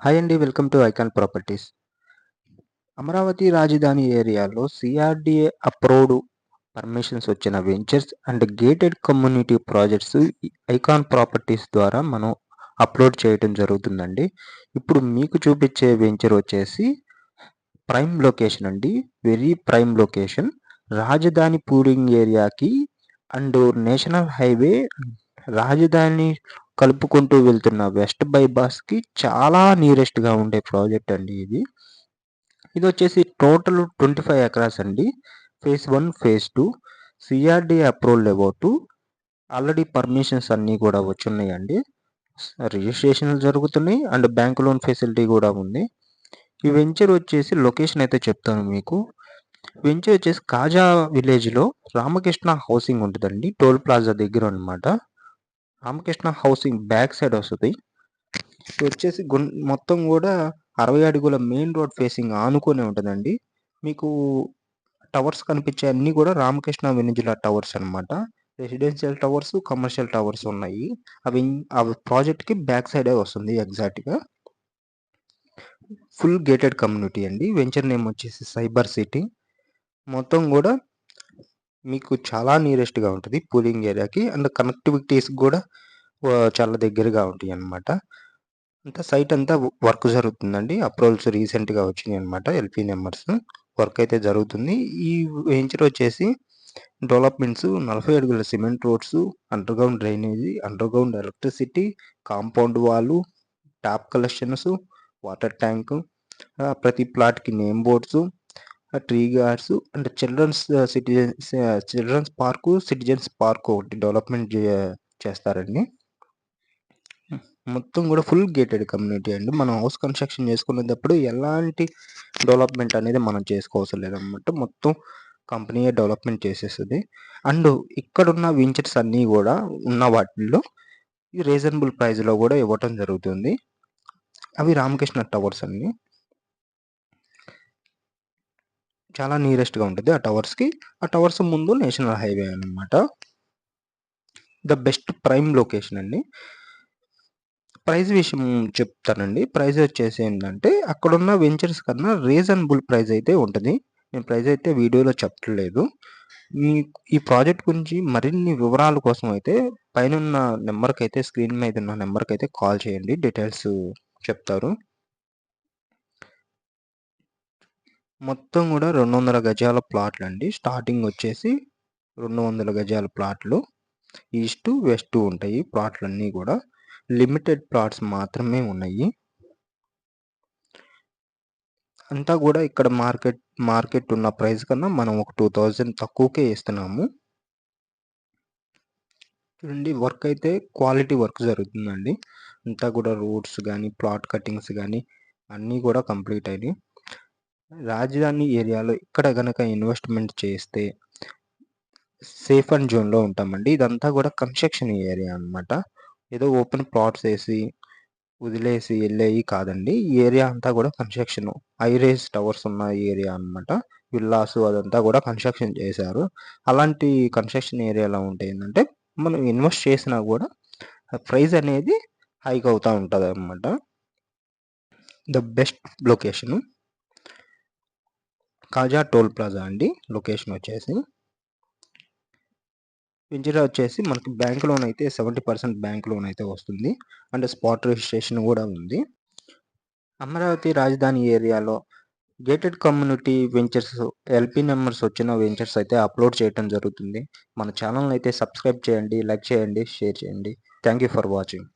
Hi అండి welcome to Icon properties Amaravati రాజధాని ఏరియాలో సిఆర్డిఏ అప్రూవ్డ్ పర్మిషన్స్ వచ్చిన ventures and gated community projects Icon properties ద్వారా మనం అప్లోడ్ చేయడం జరుగుతుందండి. ఇప్పుడు మీకు చూపించే వెంచర్ వచ్చేసి ప్రైమ్ లొకేషన్ అండి. వెరీ ప్రైమ్ లొకేషన్ రాజధాని పూలింగ్ ఏరియాకి అండ్ నేషనల్ హైవే రాజధాని కలుపుకుంటూ వెళ్తున్న వెస్ట్ బైపాస్కి చాలా నియరెస్ట్గా ఉండే ప్రాజెక్ట్ అండి ఇది. ఇది వచ్చేసి టోటల్ ట్వంటీ ఫైవ్ ఎకరాస్ అండి phase one phase two CRD approval about already permissions అన్నీ కూడా వచ్చున్నాయండి. రిజిస్ట్రేషన్ జరుగుతున్నాయి అండ్ బ్యాంక్ లోన్ ఫెసిలిటీ కూడా ఉంది. ఈ వెంచర్ వచ్చేసి లొకేషన్ అయితే చెప్తాను మీకు. వెంచర్ వచ్చేసి కాజా విలేజ్లో రామకృష్ణ హౌసింగ్ ఉంటుందండి. టోల్ ప్లాజా దగ్గర అనమాట రామకృష్ణ హౌసింగ్ బ్యాక్ సైడ్ వస్తుంది. వచ్చేసి మొత్తం కూడా అరవై అడుగుల మెయిన్ రోడ్ ఫేసింగ్ ఆనుకొని ఉంటుందండి. మీకు టవర్స్ కనిపించే అన్ని కూడా రామకృష్ణ వెనిజులా టవర్స్ అనమాట రెసిడెన్షియల్ టవర్స్ కమర్షియల్ టవర్స్ ఉన్నాయి. అవి అవి ప్రాజెక్ట్కి బ్యాక్ సైడే వస్తుంది ఎగ్జాక్ట్గా. ఫుల్ గేటెడ్ కమ్యూనిటీ అండి. వెంచర్ నేమ్ వచ్చేసి సైబర్ సిటీ. మొత్తం కూడా మీకు చాలా నియరెస్ట్గా ఉంటుంది పూలింగ్ ఏరియాకి అండ్ కనెక్టివిటీస్ కూడా చాలా దగ్గరగా ఉంటాయి అన్నమాట అంతా సైట్ అంతా వర్క్ జరుగుతుందండి అప్రూవల్స్ రీసెంట్గా వచ్చింది అనమాట ఎల్పీ నెంబర్స్ వర్క్ అయితే జరుగుతుంది. ఈ వెంచర్ వచ్చేసి డెవలప్మెంట్స్ నలభై అడుగుల cement roads underground drainage underground electricity compound వాళ్ళు ట్యాప్ కలెక్షన్స్ వాటర్ ట్యాంక్ ప్రతి ప్లాట్కి name boards tree guards and childrens citizens childrens park citizens park ఒకటి డెవలప్మెంట్ చేస్తారండి. మొత్తం కూడా ఫుల్ గేటెడ్ కమ్యూనిటీ అండి. మనం హౌస్ కన్స్ట్రక్షన్ చేసుకునేటప్పుడు ఎలాంటి డెవలప్మెంట్ అనేది మనం చేసుకోవసరం లేదన్నమాట. మొత్తం కంపెనీయే డెవలప్మెంట్ చేసేస్తుంది. అండ్ ఇక్కడున్న వెంచర్స్ అన్నీ కూడా ఉన్న వాటిల్లో రీజనబుల్ ప్రైస్లో కూడా ఇవ్వటం జరుగుతుంది. అవి రామకృష్ణ టవర్స్ అండి. చాలా నియరెస్ట్గా ఉంటుంది ఆ టవర్స్కి. ఆ టవర్స్ ముందు నేషనల్ హైవే అనమాట ద బెస్ట్ ప్రైమ్ లొకేషన్ అండి. ప్రైజ్ విషయం చెప్తానండి. ప్రైస్ వచ్చేసి ఏంటంటే అక్కడున్న వెంచర్స్ కన్నా రీజనబుల్ ప్రైస్ అయితే ఉంటుంది. నేను ప్రైస్ అయితే వీడియోలో చెప్పట్లేదు మీ ఈ ప్రాజెక్ట్ గురించి మరిన్ని వివరాల కోసం అయితే పైన నెంబర్కి అయితే స్క్రీన్ మీద ఉన్న నెంబర్కి అయితే కాల్ చేయండి. డీటెయిల్స్ చెప్తారు. మొత్తం కూడా రెండు వందల గజాల ప్లాట్లు అండి స్టార్టింగ్ వచ్చేసి రెండు వందల గజాల ప్లాట్లు. ఈస్ట్ వెస్ట్ ఉంటాయి ప్లాట్లు అన్నీ కూడా. లిమిటెడ్ ప్లాట్స్ మాత్రమే ఉన్నాయి. అంతా కూడా ఇక్కడ మార్కెట్ మార్కెట్ ఉన్న ప్రైస్ కన్నా మనం ఒక టూ థౌజండ్ తక్కువకే ఇస్తున్నాము చూడండి వర్క్ అయితే క్వాలిటీ వర్క్ జరుగుతుందండి. అంతా కూడా రోడ్స్ కానీ ప్లాట్ కటింగ్స్ కానీ అన్నీ కూడా కంప్లీట్ అయినాయి. రాజధాని ఏరియాలో ఇక్కడ కనుక ఇన్వెస్ట్మెంట్ చేస్తే సేఫ్ అండ్ జోన్లో ఉంటామండి. ఇదంతా కూడా కన్స్ట్రక్షన్ ఏరియా అనమాట ఏదో ఓపెన్ ప్లాట్స్ వేసి వదిలేసి వెళ్ళేవి కాదండి. ఈ ఏరియా అంతా కూడా కన్స్ట్రక్షన్ ఐరేస్ టవర్స్ ఉన్న ఏరియా అనమాట విల్లాస్ అదంతా కూడా కన్స్ట్రక్షన్ చేశారు. అలాంటి కన్స్ట్రక్షన్ ఏరియాలో ఉంటే ఏంటంటే మనం ఇన్వెస్ట్ చేసినా కూడా ప్రైస్ అనేది హైక్ అవుతూ ఉంటుంది అనమాట the best location Kaza toll plaza అండి. లొకేషన్ వచ్చేసి వెంచర్ వచ్చేసి మనకి బ్యాంక్ లోన్ అయితే సెవెంటీ పర్సెంట్ బ్యాంక్ లోన్ అయితే వస్తుంది. అండ్ స్పాట్ రిజిస్ట్రేషన్ కూడా ఉంది. అమరావతి రాజధాని ఏరియాలో gated community ventures LP numbers వచ్చిన వెంచర్స్ అయితే అప్లోడ్ చేయడం జరుగుతుంది. మన ఛానల్ అయితే సబ్స్క్రైబ్ చేయండి లైక్ చేయండి షేర్ చేయండి. Thank you for watching.